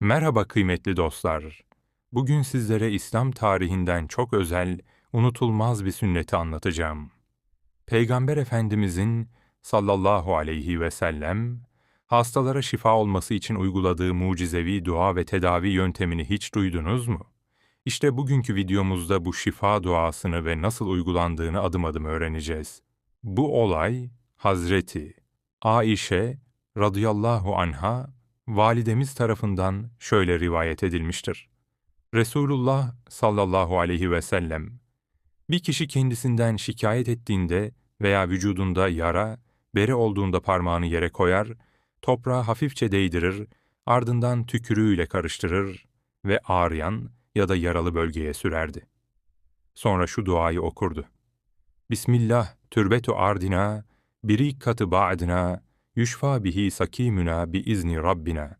Merhaba kıymetli dostlar. Bugün sizlere İslam tarihinden çok özel, unutulmaz bir sünneti anlatacağım. Peygamber Efendimizin sallallahu aleyhi ve sellem hastalara şifa olması için uyguladığı mucizevi dua ve tedavi yöntemini hiç duydunuz mu? İşte bugünkü videomuzda bu şifa duasını ve nasıl uygulandığını adım adım öğreneceğiz. Bu olay Hazreti Aişe radıyallahu anha validemiz tarafından şöyle rivayet edilmiştir. Resulullah sallallahu aleyhi ve sellem, bir kişi kendisinden şikayet ettiğinde veya vücudunda yara, bere olduğunda parmağını yere koyar, toprağa hafifçe değdirir, ardından tükürüğüyle karıştırır ve ağrıyan ya da yaralı bölgeye sürerdi. Sonra şu duayı okurdu. Bismillah türbetu ardina, birikkatı ba'dina, Yüşfa bihi sakimüna bi izni Rabbina.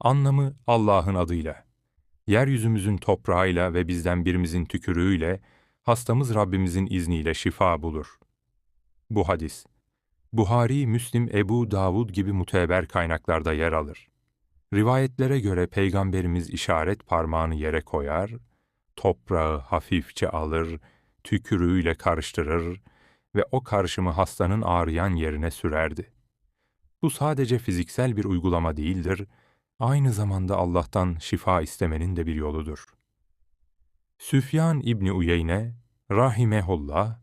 Anlamı Allah'ın adıyla. Yeryüzümüzün toprağıyla ve bizden birimizin tükürüğüyle hastamız Rabbimizin izniyle şifa bulur. Bu hadis Buhari, Müslim, Ebu Davud gibi muteber kaynaklarda yer alır. Rivayetlere göre Peygamberimiz işaret parmağını yere koyar, toprağı hafifçe alır, tükürüğüyle karıştırır ve o karışımı hastanın ağrıyan yerine sürerdi. Bu sadece fiziksel bir uygulama değildir, aynı zamanda Allah'tan şifa istemenin de bir yoludur. Süfyan İbni Uyeyne, rahimehullah,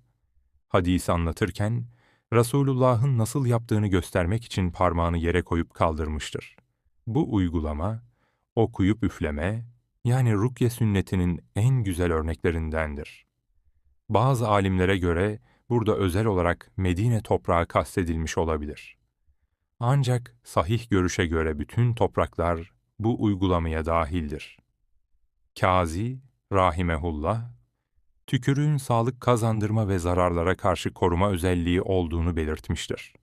hadisi anlatırken, Resulullah'ın nasıl yaptığını göstermek için parmağını yere koyup kaldırmıştır. Bu uygulama, okuyup üfleme, yani rukye sünnetinin en güzel örneklerindendir. Bazı alimlere göre burada özel olarak Medine toprağı kastedilmiş olabilir. Ancak sahih görüşe göre bütün topraklar bu uygulamaya dahildir. Kazi, rahimehullah, tükürüğün sağlık kazandırma ve zararlara karşı koruma özelliği olduğunu belirtmiştir.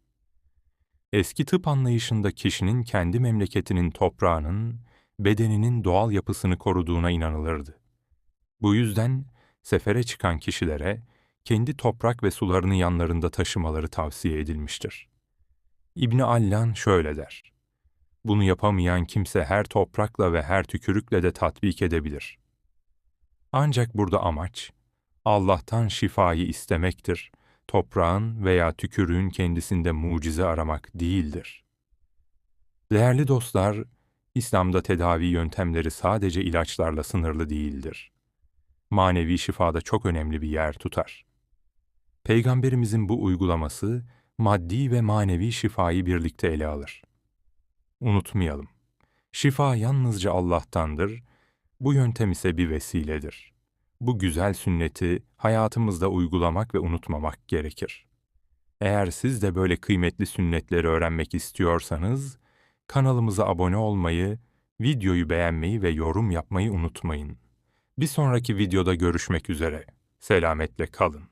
Eski tıp anlayışında kişinin kendi memleketinin toprağının, bedeninin doğal yapısını koruduğuna inanılırdı. Bu yüzden sefere çıkan kişilere kendi toprak ve sularını yanlarında taşımaları tavsiye edilmiştir. İbni Allan şöyle der. Bunu yapamayan kimse her toprakla ve her tükürükle de tatbik edebilir. Ancak burada amaç, Allah'tan şifayı istemektir, toprağın veya tükürüğün kendisinde mucize aramak değildir. Değerli dostlar, İslam'da tedavi yöntemleri sadece ilaçlarla sınırlı değildir. Manevi şifada çok önemli bir yer tutar. Peygamberimizin bu uygulaması, maddi ve manevi şifayı birlikte ele alır. Unutmayalım, şifa yalnızca Allah'tandır, bu yöntem ise bir vesiledir. Bu güzel sünneti hayatımızda uygulamak ve unutmamak gerekir. Eğer siz de böyle kıymetli sünnetleri öğrenmek istiyorsanız, kanalımıza abone olmayı, videoyu beğenmeyi ve yorum yapmayı unutmayın. Bir sonraki videoda görüşmek üzere. Selametle kalın.